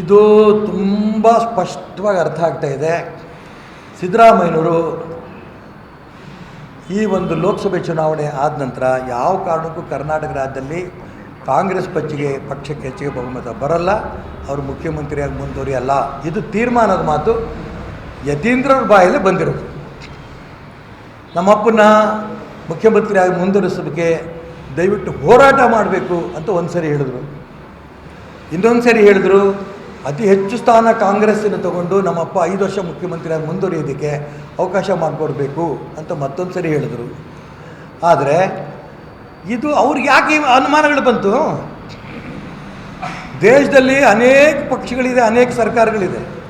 ಇದು ತುಂಬ ಸ್ಪಷ್ಟವಾಗಿ ಅರ್ಥ ಆಗ್ತಾ ಇದೆ. ಸಿದ್ದರಾಮಯ್ಯನವರು ಈ ಒಂದು ಲೋಕಸಭೆ ಚುನಾವಣೆ ಆದ ನಂತರ ಯಾವ ಕಾರಣಕ್ಕೂ ಕರ್ನಾಟಕ ರಾಜ್ಯದಲ್ಲಿ ಕಾಂಗ್ರೆಸ್ ಪಕ್ಷಿಗೆ ಪಕ್ಷಕ್ಕೆ ಹೆಚ್ಚಿಗೆ ಬಹುಮತ ಬರಲ್ಲ. ಅವರು ಮುಖ್ಯಮಂತ್ರಿಯಾಗಿ ಮುಂದುವರಿಯಲ್ಲ. ಇದು ತೀರ್ಮಾನದ ಮಾತು. ಯತೀಂದ್ರವ್ರ ಬಾಯಲ್ಲಿ ಬಂದಿರೋದು. ನಮ್ಮಪ್ಪನ ಮುಖ್ಯಮಂತ್ರಿಯಾಗಿ ಮುಂದುವರಿಸೋದಕ್ಕೆ ದಯವಿಟ್ಟು ಹೋರಾಟ ಮಾಡಬೇಕು ಅಂತ ಒಂದು ಸರಿ ಹೇಳಿದ್ರು. ಇನ್ನೊಂದು ಸರಿ ಹೇಳಿದ್ರು, ಅತಿ ಹೆಚ್ಚು ಸ್ಥಾನ ಕಾಂಗ್ರೆಸ್ಸನ್ನು ತಗೊಂಡು ನಮ್ಮಪ್ಪ ಐದು ವರ್ಷ ಮುಖ್ಯಮಂತ್ರಿಯಾಗಿ ಮುಂದುವರಿಯೋದಕ್ಕೆ ಅವಕಾಶ ಮಾಡಿಕೊಡ್ಬೇಕು ಅಂತ ಮತ್ತೊಂದು ಸರಿ ಹೇಳಿದ್ರು. ಆದರೆ, ಇದು ಅವ್ರಿಗೆ ಯಾಕೆ ಅನುಮಾನಗಳು ಬಂತು? ದೇಶದಲ್ಲಿ ಅನೇಕ ಪಕ್ಷಗಳಿದೆ, ಅನೇಕ ಸರ್ಕಾರಗಳಿದೆ.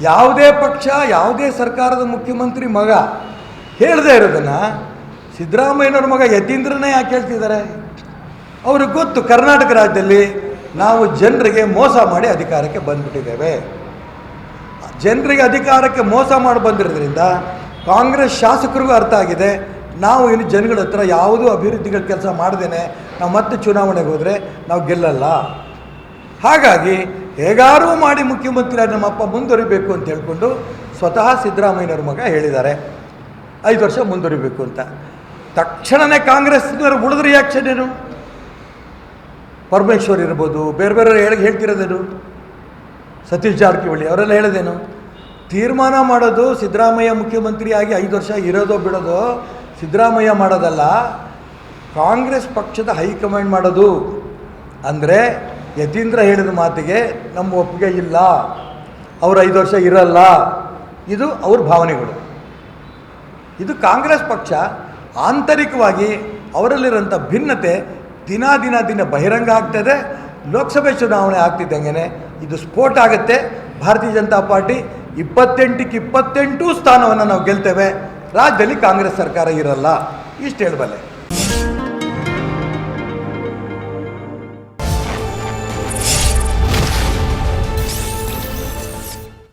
ಯಾವುದೇ ಪಕ್ಷ, ಯಾವುದೇ ಸರ್ಕಾರದ ಮುಖ್ಯಮಂತ್ರಿ ಮಗ ಹೇಳದೇ ಇರೋದನ್ನು ಸಿದ್ದರಾಮಯ್ಯನವ್ರ ಮಗ ಯತೀಂದ್ರನೇ ಯಾಕೆ ಹೇಳ್ತಿದ್ದಾರೆ? ಅವ್ರಿಗೆ ಗೊತ್ತು, ಕರ್ನಾಟಕ ರಾಜ್ಯದಲ್ಲಿ ನಾವು ಜನರಿಗೆ ಮೋಸ ಮಾಡಿ ಅಧಿಕಾರಕ್ಕೆ ಬಂದ್ಬಿಟ್ಟಿದ್ದೇವೆ. ಜನರಿಗೆ ಅಧಿಕಾರಕ್ಕೆ ಮೋಸ ಮಾಡಿ ಬಂದಿರೋದ್ರಿಂದ ಕಾಂಗ್ರೆಸ್ ಶಾಸಕರಿಗೂ ಅರ್ಥ ಆಗಿದೆ. ನಾವು ಇನ್ನು ಜನಗಳ ಹತ್ರ ಯಾವುದೂ ಅಭಿವೃದ್ಧಿಗಳ ಕೆಲಸ ಮಾಡ್ದೇನೆ. ನಾವು ಮತ್ತೆ ಚುನಾವಣೆಗೆ ಹೋದರೆ ನಾವು ಗೆಲ್ಲಲ್ಲ. ಹಾಗಾಗಿ ಹೇಗಾರೂ ಮಾಡಿ ಮುಖ್ಯಮಂತ್ರಿ ನಮ್ಮಪ್ಪ ಮುಂದುವರಿಬೇಕು ಅಂತ ಹೇಳ್ಕೊಂಡು ಸ್ವತಃ ಸಿದ್ದರಾಮಯ್ಯನವ್ರ ಮಗ ಹೇಳಿದ್ದಾರೆ. ಐದು ವರ್ಷ ಮುಂದುವರಿಬೇಕು ಅಂತ. ತಕ್ಷಣವೇ ಕಾಂಗ್ರೆಸ್ನವರು ಉಳಿದ ರಿಯಾಕ್ಷನ್ ಏನು? ಪರಮೇಶ್ವರ್ ಇರ್ಬೋದು, ಬೇರೆ ಬೇರೆ ಹೇಳಿ ಹೇಳ್ತಿರೋದೇನು? ಸತೀಶ್ ಜಾರಕಿಹೊಳಿ ಅವರೆಲ್ಲ ಹೇಳೋದೇನು? ತೀರ್ಮಾನ ಮಾಡೋದು ಸಿದ್ದರಾಮಯ್ಯ ಮುಖ್ಯಮಂತ್ರಿಯಾಗಿ ಐದು ವರ್ಷ ಇರೋದೋ ಬಿಡೋದೋ ಸಿದ್ದರಾಮಯ್ಯ ಮಾಡೋದಲ್ಲ, ಕಾಂಗ್ರೆಸ್ ಪಕ್ಷದ ಹೈಕಮಾಂಡ್ ಮಾಡೋದು. ಅಂದರೆ ಯತೀಂದ್ರ ಹೇಳಿದ ಮಾತಿಗೆ ನಮ್ಮ ಒಪ್ಪಿಗೆ ಇಲ್ಲ, ಅವರು ಐದು ವರ್ಷ ಇರಲ್ಲ. ಇದು ಅವ್ರ ಭಾವನೆಗಳು. ಇದು ಕಾಂಗ್ರೆಸ್ ಪಕ್ಷ ಆಂತರಿಕವಾಗಿ ಅವರಲ್ಲಿರೋಂಥ ಭಿನ್ನತೆ ದಿನ ದಿನ ದಿನ ಬಹಿರಂಗ ಆಗ್ತದೆ. ಲೋಕಸಭೆ ಚುನಾವಣೆ ಆಗ್ತಿದ್ದಂಗೆ ಇದು ಸ್ಫೋಟ ಆಗುತ್ತೆ. ಭಾರತೀಯ ಜನತಾ ಪಾರ್ಟಿ ಇಪ್ಪತ್ತೆಂಟಕ್ಕೆ ಇಪ್ಪತ್ತೆಂಟು ಸ್ಥಾನವನ್ನು ನಾವು ಗೆಲ್ತೇವೆ. ರಾಜ್ಯದಲ್ಲಿ ಕಾಂಗ್ರೆಸ್ ಸರ್ಕಾರ ಇರಲ್ಲ. ಇಷ್ಟು ಹೇಳಬಲ್ಲೆ.